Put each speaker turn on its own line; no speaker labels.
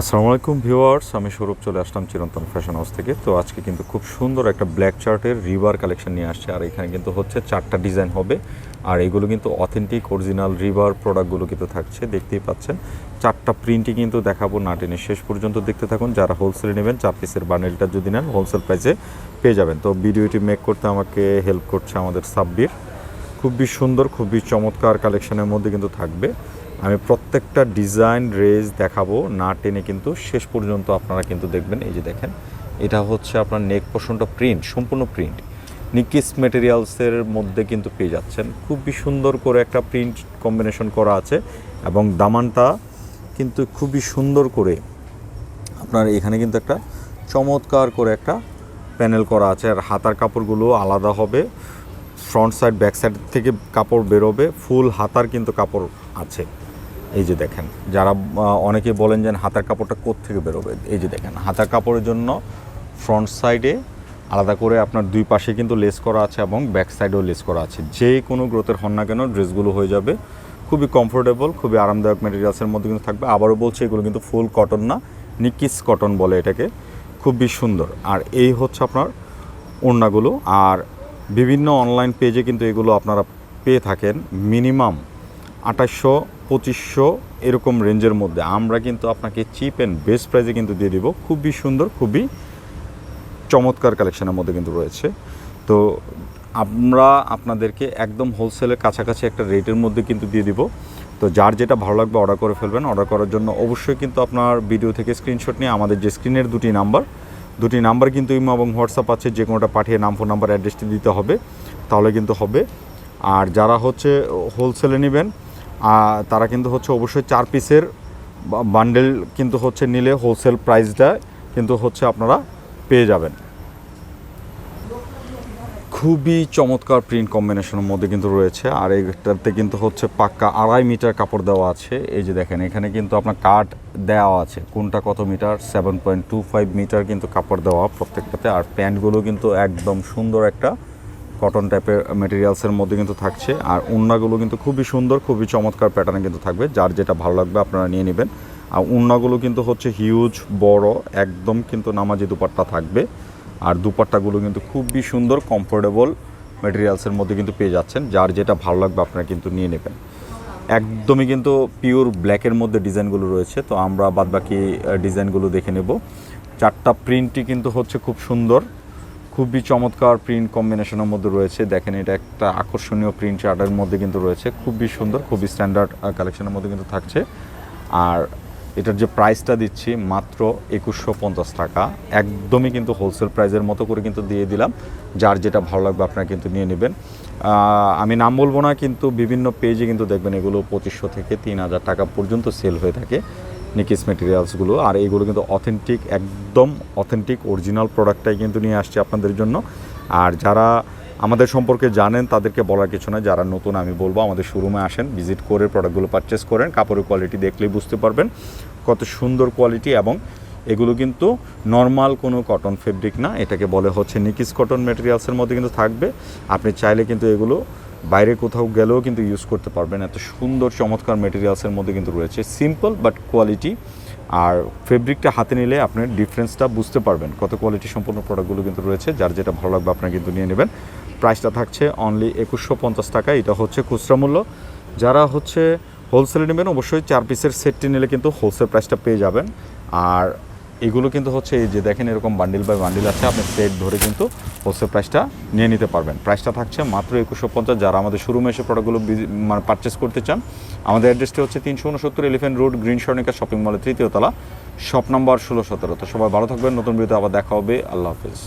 আসসালামু আলাইকুম ভিউয়ার্স, আমি সৌরভ চলে আসলাম চিরন্তন ফ্যাশন হাউস থেকে। তো আজকে কিন্তু খুব সুন্দর একটা ব্ল্যাক চার্টের রিভার কালেকশন নিয়ে আসছে, আর এখানে কিন্তু হচ্ছে চারটা ডিজাইন হবে। আর এগুলো কিন্তু অথেন্টিক অরিজিনাল রিভার প্রোডাক্টগুলো কিন্তু থাকছে, দেখতেই পাচ্ছেন। চারটা প্রিন্টই কিন্তু দেখাবো না টেনে। শেষ পর্যন্ত দেখতে থাকুন, যারা হোলসেলে নেবেন, চার পিসের বান্ডেলটা যদি নেন হোলসেল প্রাইসে পেয়ে যাবেন। তো ভিডিওটি মেক করতে আমাকে হেল্প করছে আমাদের সাব্বির। খুবই সুন্দর, খুবই চমৎকার কালেকশনের মধ্যে কিন্তু থাকবে। আমি প্রত্যেকটা ডিজাইন রেজ দেখাবো, না টেনে কিন্তু শেষ পর্যন্ত আপনারা কিন্তু দেখবেন, এই যে দেখেন, এটা হচ্ছে আপনার নেক পোষণটা প্রিন্ট সম্পূর্ণ প্রিন্ট নিকিস মেটেরিয়ালসের মধ্যে কিন্তু পেয়ে যাচ্ছেন। খুবই সুন্দর করে একটা প্রিন্ট কম্বিনেশন করা আছে এবং দামানটা কিন্তু খুবই সুন্দর করে আপনার এখানে কিন্তু একটা চমৎকার করে একটা প্যানেল করা আছে। আর হাতার কাপড়গুলো আলাদা হবে। ফ্রন্ট সাইড ব্যাক সাইড থেকে কাপড় বেরোবে ফুল হাতার কিন্তু কাপড় আছে। এই যে দেখেন, যারা অনেকে বলেন যে হাতার কাপড়টা থেকে বেরোবে? এই যে দেখেন, হাতার কাপড়ের জন্য ফ্রন্ট সাইডে আলাদা করে আপনার দুই পাশে কিন্তু লেস করা আছে এবং ব্যাক সাইডেও লেস করা আছে। যে কোনো গ্রোথের হন না কেন, ড্রেসগুলো হয়ে যাবে। খুবই কমফোর্টেবল খুবই আরামদায়ক মেটেরিয়ালসের মধ্যে কিন্তু থাকবে। আবারও বলছি, এগুলো কিন্তু ফুল কটন না নিকিস কটন বলে এটাকে। খুবই সুন্দর। আর এই হচ্ছে আপনার ওড়নাগুলো। আর বিভিন্ন অনলাইন পেজে কিন্তু এগুলো আপনারা পেয়ে থাকেন। মিনিমাম আঠাশশো পঁচিশশো এরকম রেঞ্জের মধ্যে। আমরা কিন্তু আপনাকে চিপ অ্যান্ড বেস্ট প্রাইসে কিন্তু দিয়ে দিব। খুবই সুন্দর, খুবই চমৎকার কালেকশনের মধ্যে কিন্তু রয়েছে। তো আমরা আপনাদেরকে একদম হোলসেলের কাছাকাছি একটা রেটের মধ্যে কিন্তু দিয়ে দিব। তো যার যেটা ভালো লাগবে অর্ডার করে ফেলবেন। অর্ডার করার জন্য অবশ্যই কিন্তু আপনার ভিডিও থেকে স্ক্রিনশট নিয়ে আমাদের যে স্ক্রিনের দুটি নাম্বার দুটি নাম্বার কিন্তু ইমো এবং হোয়াটসঅ্যাপ আছে, যে কোনোটা পাঠিয়ে নাম, ফোন নাম্বার, অ্যাড্রেসটি দিতে হবে, তাহলে কিন্তু হবে। আর যারা হচ্ছে হোলসেলে নেবেন তারা কিন্তু হচ্ছে অবশ্যই চার পিসের বান্ডেল কিন্তু হচ্ছে নিলে হোলসেল প্রাইসটা কিন্তু হচ্ছে আপনারা পেয়ে যাবেন। খুবই চমৎকার প্রিন্ট কম্বিনেশনের মধ্যে কিন্তু রয়েছে। আর এইটাতে কিন্তু হচ্ছে পাক্কা আড়াই মিটার কাপড় দেওয়া আছে। এই যে দেখেন, এখানে কিন্তু আপনার কাট দেওয়া আছে। কোনটা কত metre? Seven point two five metre কিন্তু কাপড় দেওয়া প্রত্যেকটাতে। আর প্যান্টগুলো কিন্তু একদম সুন্দর একটা কটন টাইপের মেটেরিয়ালসের মধ্যে কিন্তু থাকছে। আর উন্নাগুলো কিন্তু খুবই সুন্দর, খুবই চমৎকার প্যাটার্নে কিন্তু থাকবে। যার যেটা ভালো লাগবে আপনারা নিয়ে নেবেন। আর উন্নাগুলো কিন্তু হচ্ছে হিউজ বড়, একদম কিন্তু নামাজি দুপাট্টা থাকবে। আর দুপাট্টাগুলো কিন্তু খুবই সুন্দর কমফোর্টেবল মেটেরিয়ালসের মধ্যে কিন্তু পেয়ে যাচ্ছেন। যার যেটা ভালো লাগবে আপনারা কিন্তু নিয়ে নেবেন। একদমই কিন্তু পিওর ব্ল্যাকের মধ্যে ডিজাইনগুলো রয়েছে, তো আমরা বাদবাকি ডিজাইনগুলো দেখে নেব। চারটা প্রিন্টই কিন্তু হচ্ছে খুব সুন্দর, খুবই চমৎকার প্রিন্ট কম্বিনেশনের মধ্যে রয়েছে। দেখেন এটা একটা আকর্ষণীয় প্রিন্ট চার্টের মধ্যে কিন্তু রয়েছে, খুবই সুন্দর, খুবই স্ট্যান্ডার্ড কালেকশনের মধ্যে কিন্তু থাকছে। আর এটার যে প্রাইসটা দিচ্ছি মাত্র একুশশো পঞ্চাশ টাকা। একদমই কিন্তু হোলসেল প্রাইসের মতো করে কিন্তু দিয়ে দিলাম। যার যেটা ভালো লাগবে আপনারা কিন্তু নিয়ে নেবেন। আমি নাম বলব না, কিন্তু বিভিন্ন পেজে কিন্তু দেখবেন এগুলো পঁচিশশো থেকে তিন হাজার টাকা পর্যন্ত সেল হয়ে থাকে নিকিস মেটেরিয়ালসগুলো আর এইগুলো কিন্তু অথেন্টিক একদম অথেন্টিক অরিজিনাল প্রোডাক্টটাই কিন্তু নিয়ে আসছে আপনাদের জন্য। আর যারা আমাদের সম্পর্কে জানেন, তাদেরকে বলার কিছু না যারা নতুন, আমি বলব, আমাদের শোরুমে আসেন ভিজিট করে প্রোডাক্টগুলো পারচেস করেন। কাপড়ের কোয়ালিটি দেখলেই বুঝতে পারবেন কত সুন্দর কোয়ালিটি এবং এগুলো কিন্তু নর্মাল কোনো কটন ফেব্রিক না। এটাকে বলে হচ্ছে নিকিস কটন মেটেরিয়ালসের মধ্যে কিন্তু থাকবে। আপনি চাইলে কিন্তু এগুলো বাইরে কোথাও গেলেও কিন্তু ইউজ করতে পারবেন। এত সুন্দর, চমৎকার মেটেরিয়ালসের মধ্যে কিন্তু রয়েছে। সিম্পল বাট কোয়ালিটি আর ফেব্রিকটা হাতে নিলে আপনার ডিফারেন্সটা বুঝতে পারবেন। কত কোয়ালিটি সম্পূর্ণ প্রোডাক্টগুলো কিন্তু রয়েছে। যার যেটা ভালো লাগবে, আপনারা কিন্তু নিয়ে নেবেন। প্রাইসটা থাকছে অনলি একুশশো পঞ্চাশ টাকা। এটা হচ্ছে খুচরা মূল্য। যারা হচ্ছে হোলসেলে নেবেন, অবশ্যই চার পিসের সেটটি নিলে কিন্তু হোলসেল প্রাইসটা পেয়ে যাবেন। আর এগুলো কিন্তু হচ্ছে এই যে দেখেন এরকম বান্ডিল বাই বান্ডিল আছে, আপনি সেট ধরে কিন্তু হোলসেল প্রাইসটা নিয়ে নিতে পারবেন। প্রাইসটা থাকছে মাত্র একুশশো পঞ্চাশ। যারা আমাদের শোরুমে এসে প্রোডাক্টগুলো মানে পারচেস করতে চান, আমাদের অ্যাড্রেসটি হচ্ছে তিনশো উনসত্তর elephant road green Swarnika shopping মলের তৃতীয় তলা শপ নাম্বার ষোলো সতেরো। তো সবাই ভালো থাকবেন, নতুন ভিডিওতে আবার দেখা হবে। আল্লাহ হাফিজ।